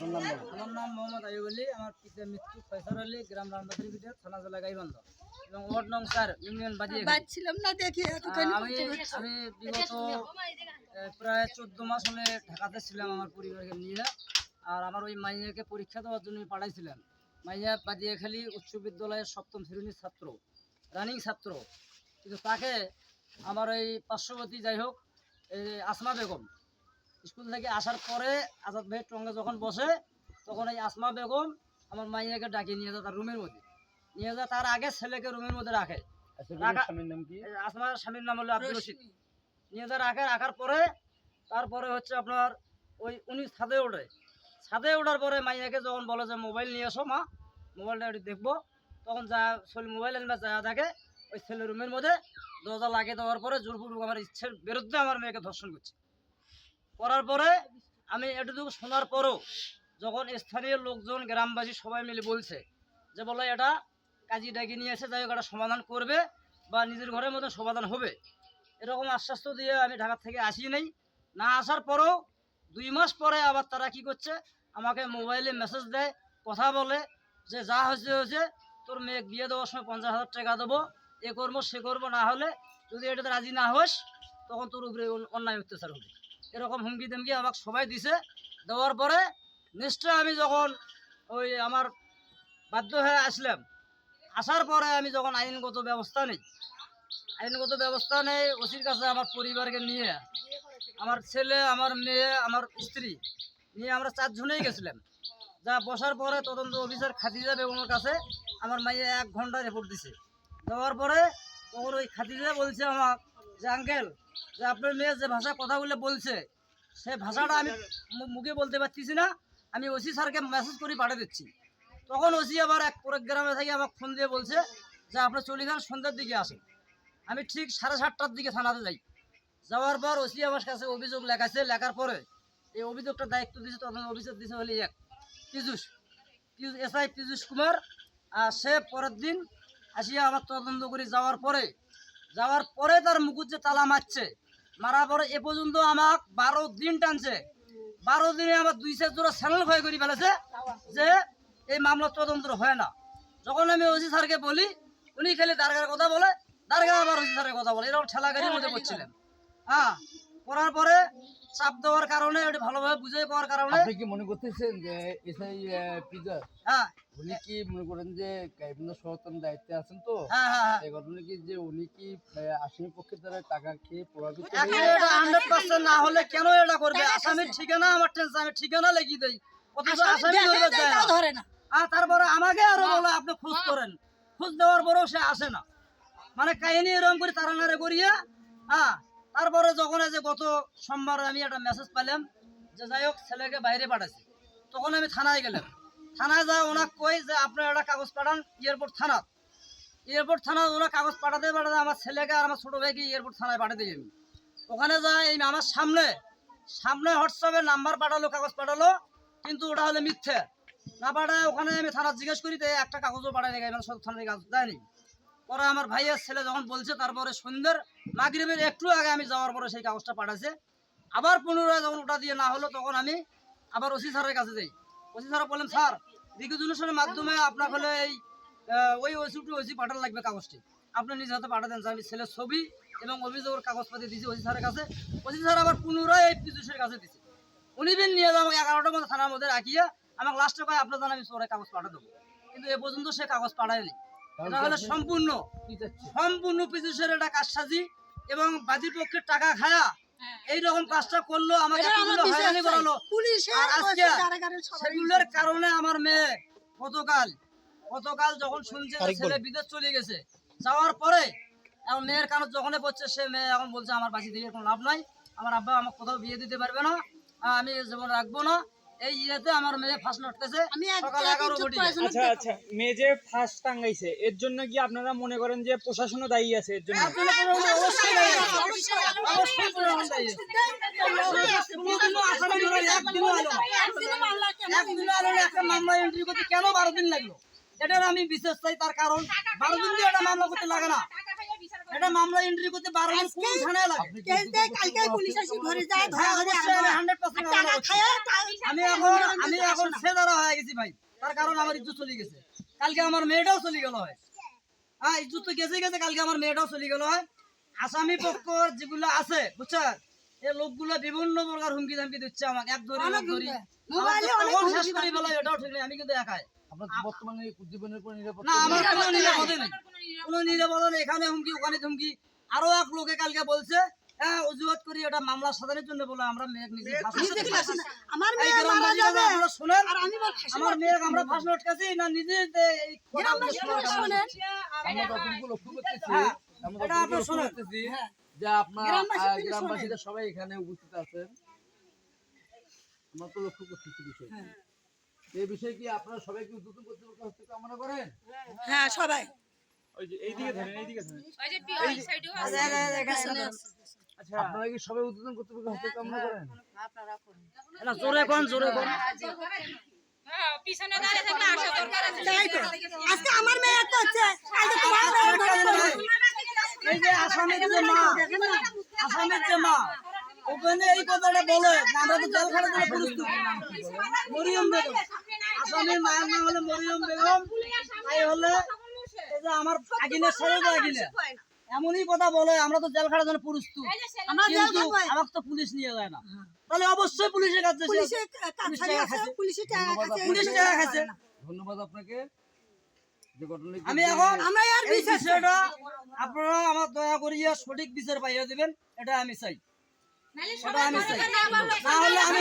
আপনার নাম বলেন। আমার নাম মোহাম্মদ আইব আলী আমার পিতার মৃত্যু ফয়সার আলী গ্রাম রামদাসের ভিতরে থানা জেলা গাইবান্ধ। এবং ওয়ার্ড নং চার ইউনিয়ন বাজিয়ে বাচ্ছিলাম না দেখি আমি আমি বিগত প্রায় চোদ্দ মাস হলে ঢাকাতে ছিলাম আমার পরিবারকে নিয়ে। আর আমার ওই মাইয়াকে পরীক্ষা দেওয়ার জন্য পাঠাইছিলাম মাইয়া বাদিয়াখালী উচ্চ বিদ্যালয়ের সপ্তম শ্রেণির ছাত্র রানিং ছাত্র। কিন্তু তাকে আমার ওই পার্শ্ববর্তী যাই হোক এই আসমা বেগম স্কুল থেকে আসার পরে আজাদ ভাইয়ের টঙ্গে যখন বসে তখন এই আসমা বেগম আমার মাইয়াকে ডাকিয়ে নিয়ে যায় তার রুমের মধ্যে। নিয়ে যায় তার আগে ছেলেকে রুমের মধ্যে রাখে। রাখা- স্বামীর নাম কি? এই আসমার স্বামীর নাম হলো আব্দুল রশিদ। নিয়ে যা রাখে রাখার পরে তারপরে হচ্ছে আপনার ওই উনি ছাদে ওঠে। ছাদে ওঠার পরে মাইয়াকে যখন বলে যে মোবাইল নিয়ে এসো মা মোবাইলটা একটু দেখব। তখন যা ছেলে মোবাইল আনবে যা থাকে ওই ছেলে রুমের মধ্যে দরজা লাগিয়ে দেওয়ার পরে জোরপূর্বক আমার ইচ্ছের বিরুদ্ধে আমার মেয়েকে ধর্ষণ করছে। করার পরে আমি এটুকু শোনার পরও যখন স্থানীয় লোকজন, গ্রামবাসী সবাই মিলে বলছে যে, বলে, এটা কাজী ডাকি নিয়ে এসে যাই এটা সমাধান করবে বা নিজের ঘরের মতো সমাধান হবে। এরকম আশ্বাস তো দিয়ে আমি ঢাকা থেকে আসি নাই। না আসার পরেও দুই মাস পরে আবার তারা কি করছে, আমাকে মোবাইলে মেসেজ দেয়, কথা বলে যে, যা হয়েছে হয়েছে, তোর মেয়ে বিয়ে দেওয়ার সময় পঞ্চাশ হাজার টাকা দেবো, এ করব, সে করব, না হলে যদি এটাতে রাজি না হোস, তখন তোর উপরে অন্যায় অত্যাচার হবে। এরকম হুমকি দেমকি আমাকে সবাই দিছে। দেওয়ার পরে নিশ্চয় আমি যখন ওই আমার বাধ্য হয়ে আসলাম, আসার পরে আমি যখন আইনগত ব্যবস্থা নিই, আইনগত ব্যবস্থা নেই, ওসির কাছে আমার পরিবারকে নিয়ে, আমার ছেলে, আমার মেয়ে, আমার স্ত্রী নিয়ে আমরা চারজনেই গেছিলাম। যা বসার পরে তদন্ত অফিসার খাদিজা বেগমের কাছে আমার মাইয়া এক ঘণ্টা রিপোর্ট দিছে। দেওয়ার পরে তখন ওই খাদিজা বলছে আমার যে আঙ্কেল যে আপনার মেয়ে যে ভাষা কথাগুলো বলছে, সে ভাষাটা আমি মুখে বলতে পারতেছি না। আমি ওসি স্যারকে মেসেজ করে পাঠিয়ে দিচ্ছি। তখন ওসি আবার এক গ্রামে থেকে আমাকে ফোন দিয়ে বলছে যে আপনার চলে যান, সন্ধ্যার দিকে আসেন। আমি ঠিক সাড়ে সাতটার দিকে থানাতে যাই। যাওয়ার পর ওসি আমার কাছে অভিযোগ লেখাছে লেখার পরে এই অভিযোগটা দায়িত্ব দিয়েছে তখন অভিযোগ দিয়েছে হলে এক পীযুষ, এস আই পীযুষ কুমার। আর সে পরের দিন আসিয়া আমার তদন্ত করে যাওয়ার পরে যাওয়ার পরে তার মুকুট যে তালা মারছে। মারার পরে এ পর্যন্ত আমাক বারো দিন টানছে। বারো দিনে আমার দুই চার জোড়া চ্যানেল ক্ষয় করে ফেলেছে যে এই মামলা তদন্ত হয় না। যখন আমি ওসি স্যারকে বলি উনি খালি দারগার কথা বলে দারগা আবার ওসি স্যারের কথা বলে। এরকম ঠেলাগাড়ির মধ্যে করছিলেন হ্যাঁ করার পরে চাপ দেওয়ার কারণে ওটি ভালোভাবে বুঝে পাওয়ার কারণে আপনি কি মনে করতেছেন যে এসআই পিজা হ্যাঁ। উনি কি মনে করেন যে গাইবন্ধ সচেতন দায়িত্বে আছেন তো? হ্যাঁ হ্যাঁ হ্যাঁ। এই ঘটনা কি যে উনি কি আহ, আসামি পক্ষের দ্বারা টাকা খেয়ে প্রভাবিত এটা হান্ড্রেড পার্সেন্ট না হলে কেন এটা করবে? আসামির ঠিকানা আমার টেনশন আমি ঠিকানা লিখিয়ে দেই। অথচ আসামি ধরে না। আর তারপরে আমাকে আরও বলে আপনি খোঁজ করেন। খোঁজ দেওয়ার পরেও সে আসে না। মানে কাহিনী এরকম করে তাড়ানাড়ে করিয়ে হ্যাঁ তারপরে যখন এই যে গত সোমবার আমি একটা মেসেজ পেলাম যে যাই হোক ছেলেকে বাইরে পাঠাইছে, তখন আমি থানায় গেলাম। থানায় যা ওনাকে কই যে, আপনার একটা কাগজ পাঠান এয়ারপোর্ট থানা। এয়ারপোর্ট থানা ওরা কাগজ পাঠাতে পাঠাতে আমার ছেলেকে আর আমার ছোটো ভাইকে এয়ারপোর্ট থানায় পাঠাতে আমি ওখানে যাই এই আমার সামনে সামনে হোয়াটসঅ্যাপে নাম্বার পাঠালো, কাগজ পাঠালো, কিন্তু ওটা হলে মিথ্যে। না পাঠায় ওখানে আমি থানা জিজ্ঞেস করি, তো একটা কাগজও পাঠায় রেখে মানে সব থানায় কাগজ দেয়নি পরে আমার ভাইয়ের ছেলে যখন বলছে তারপরে সন্ধ্যের মাগরিবের একটু আগে আমি যাওয়ার পরে সেই কাগজটা পাঠাইছে। আবার পুনরায় যখন ওটা দিয়ে না হলো তখন আমি আবার ওসি স্যারের কাছে যাই। ওসি স্যার বললেন, স্যার, রিকুজনেশনের মাধ্যমে আপনার হলে এই ওই ওসি টু ওসি পাঠানো লাগবে কাগজটি। আপনি নিজ হাতে পাঠাতেন আমি ছেলের ছবি এবং অভিযোগের কাগজপাতি দিয়েছি ওসি স্যারের কাছে। ওসি স্যার আবার পুনরায় এই পিজুষের কাছে দিচ্ছে উনি বিন নিয়ে যাব এগারোটার মধ্যে থানার মধ্যে রাখিয়ে আমাকে লাস্টে কয়, আপনার জানা আমি সবাই কাগজ পাঠা দেবো। কিন্তু এ পর্যন্ত সে কাগজ পাঠায়নি। এটা হলো সম্পূর্ণ সম্পূর্ণ পিজুষের এটা কাজসাজি এবং বাদীর পক্ষের টাকা খায়া এই রকম কাজটা করল আমাকে হয়রানি করালো। আর আজকে সেগুলোর কারণে আমার মেয়ে গতকাল গতকাল যখন শুনছে ছেলে বিদেশ চলে গেছে যাওয়ার পরে এখন মেয়ের কারণ যখন পড়ছে সে মেয়ে এখন বলছে আমার বাসি দিয়ে কোনো লাভ নাই। আমার আব্বা আমার কোথাও বিয়ে দিতে পারবে না আমি জীবন রাখব না। এই ইয়েতে আমার মেয়ে ফার্স্ট নটতেছে আমি সকাল এগারো কোটি আচ্ছা আচ্ছা মেয়ে যে ফার্স্ট টাঙ্গাইছে এর জন্য কি আপনারা মনে করেন যে প্রশাসনও দায়ী আছে এর জন্য? অবশ্যই দায়ী আছে। অবশ্যই প্রশাসন দায়ী আছে। কোনোদিনও আসামি ধরার একদিনও এলো না। একদিনও এলো না, একটা মামলা এন্ট্রি করতে কেন বারো দিন লাগল? এটার আমি বিশেষ চাই তার কারণ বারো দিন দিয়ে একটা মামলা করতে লাগে না। এটা মামলা এন্ট্রি করতে বারো দিন কোন থানায় লাগে কেস দেয় কালকে পুলিশ? আসি ধরে যায় ধরা ধরে টাকা খায় আমি এখন আমি এখন সেদারা হয়ে গেছি ভাই। তার কারণ আমার ইজ্জত চলে গেছে। কালকে আমার মেয়েটাও চলে গেল হয়। হ্যাঁ ইজ্জত তো গেছে গেছে কালকে আমার মেয়েটাও চলে গেল হয়। আসামি পক্ষ যেগুলো আছে বুঝছেন? এই লোকগুলো বিভিন্ন প্রকার হুমকি ধামকি দিচ্ছে আমাকে। এক ধরে এক ধরি। মোবাইলে অনেক শেষ করে বেলা এটাও ঠিক নেই আমি কিন্তু একাই। আপনার বর্তমানে জীবনের কোনো নিরাপত্তা না আমার কোনো নিরাপদে নেই। কোনো নিরাপদে নেই। এখানে হুমকি ওখানে হুমকি আরও এক লোকে কালকে বলছে হ্যাঁ অজুহাত করি এটা মামলা সাধারণের জন্য বলে আমরা মেয়ে নিজে ফাঁসি নিজে লটকাচ্ছি। ক্লাস না। আমার মেয়ে মারা যাবে। আপনারা শোনেন? আর আমি আমার মেয়ে আমরা ফাঁস লটকাছি না নিজে এই কথা গ্রামবাসী উদ্দেশ্য করে শোনেন। আমরা যতটুকু লক্ষ্য করতেছি হ্যাঁ, এটা আপনারা যে আপনার গ্রামবাসীরা সবাই এখানে উপস্থিত আছেন। আমরা তো লক্ষ্য করতেছি বিষয়টা। এই বিষয়ে কি আপনারা সবাই কি উদ্যোগ কর্তৃপক্ষ হস্তে কামনা করেন? হ্যাঁ সবাই। ওই যে এইদিকে ধরেন এইদিকে ধরেন। আচ্ছা আপনারা কি সবাই উদ্বোধন কর্তৃপক্ষ হস্তে কামনা করেন? এটা জোরে কোন জোরে কোন আছে। তাই তো। আজকে আমার মেয়ে যে আসামের যে মা আসামের যে মা ওখানে এই কথাটা বলে আমরা তো জেল খাটা দিলে প্রস্তুত। মরিয়ম বেগম। আসামের মায়ের নাম হলো মরিয়ম বেগম তাই হলে আমার আগিনের আগিনে। এমনই কথা বলে আমরা তো জেল খাটার জন্য প্রস্তুত। আমরা জেল কিন্তু আমাকে তো পুলিশ নিয়ে যায় না। তাহলে অবশ্যই পুলিশের কাছে পুলিশ টাকা খাচ্ছে ধন্যবাদ আপনাকে। আমি এখন আমরা বিশ্বাস বিষয়টা আপনারা আমার দয়া করিয়া সঠিক বিচার পাইয়া দিবেন এটা আমি চাই। এটা আমি চাই। সবাই না হলে আমি